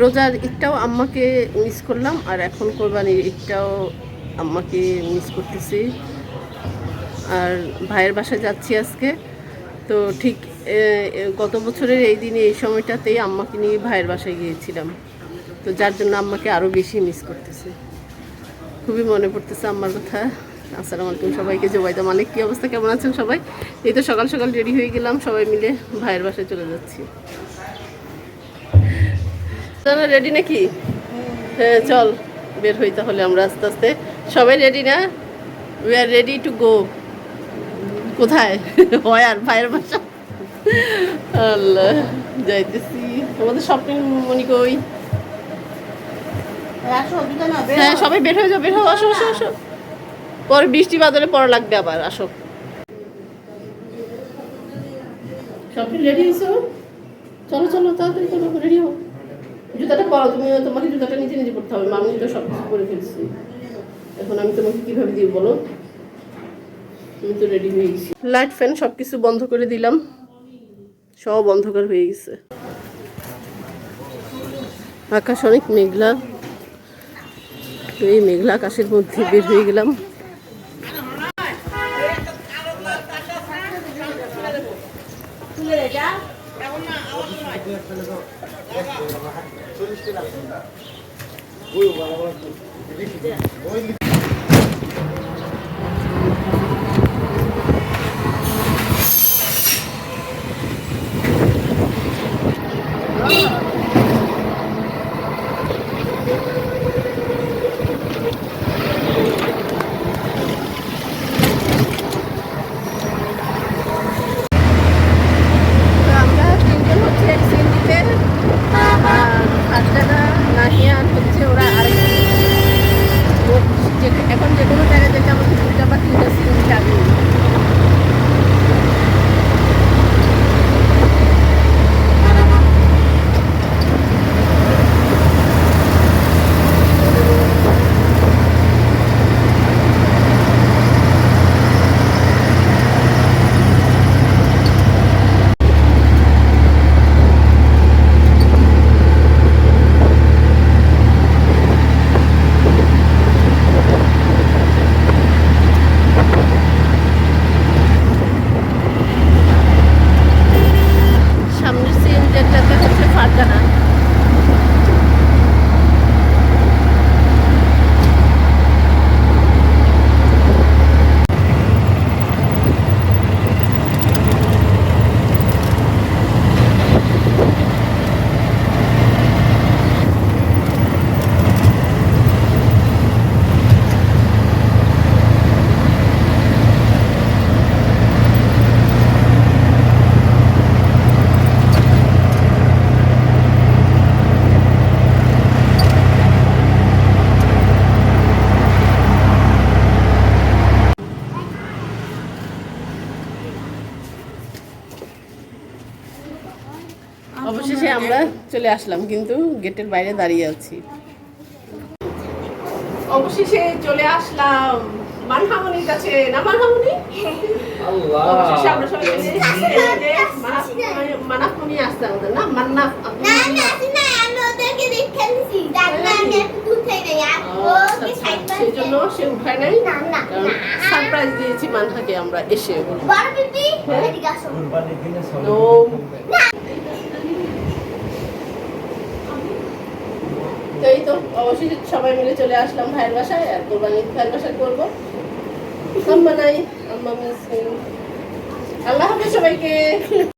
রোজার ঈদটাও আম্মাকে মিস করলাম, আর এখন কোরবানির ঈদটাও আম্মাকে মিস করতেছি। আর ভাইয়ের বাসায় যাচ্ছি আজকে। তো ঠিক গত বছরের এই দিনে, এই সময়টাতেই আম্মাকে নিয়ে ভাইয়ের বাসায় গিয়েছিলাম। তো যার জন্য আম্মাকে আরও বেশি মিস করতেছি। খুবই মনে পড়তেছে আম্মার কথা। আসসালামু আলাইকুম সবাইকে জবাই জোবাইদা মালিক, কী অবস্থা? কেমন আছেন সবাই? এই তো সকাল সকাল রেডি হয়ে গেলাম, সবাই মিলে ভাইয়ের বাসায় চলে যাচ্ছি। তোরা রেডি নাকি? হ্যাঁ চল বের হই তাহলে আমরা আস্তে আস্তে। সবাই রেডি না? We are ready to go কোথায়? হয় আর ভাইয়ের বাসা। আল্লাহ যাইতেছি। তোমাদের শপিং মনি কই? হ্যাঁ সবাই বের হয়ে যাও বের হও আসো আসো আসো। পরে বৃষ্টি বাদলে পড়া লাগবে আবার আসো। শপিং রেডি হয়েছো চলো চলো তাড়াতাড়ি চলো রেডি হও। জুতাটা পরো তুমি তোমাকে জুতাটা নিচে নিচে পড়তে হবে আমি তো সব কিছু করে ফেলছি। এখন আমি তোমাকে কীভাবে দিব বলো? তুমি তো রেডি হয়ে গেছি। লাইট ফ্যান সব কিছু বন্ধ করে দিলাম। সব অন্ধকার হয়ে গেছে। আকাশ অনেক মেঘলা। তো এই মেঘলা আকাশের মধ্যে বের হয়ে গেলাম। তো অবশেষে আমরা চলে আসলাম কিন্তু গেটের বাইরে দাঁড়িয়ে আছি। অবশেষে চলে আসলাম মানহামনির কাছে না মানহামনি? অবশেষে আমরা সবাই মানাফমনি আমাদের না? মান্নাফ জন্য সে উঠায় নাই। না, না, কারণ না। সারপ্রাইজ দিয়েছি মানহাকে আমরা এসে বড় পিপি এদিকে আসো তো তো এই তো অবশেষে সবাই মিলে চলে আসলাম ভাইয়ের বাসায় আর কোরবানি ভাইয়ের বাসায় করব। আম্মা নাই, আম্মা মিস আল্লাহ হাফেজ সবাইকে।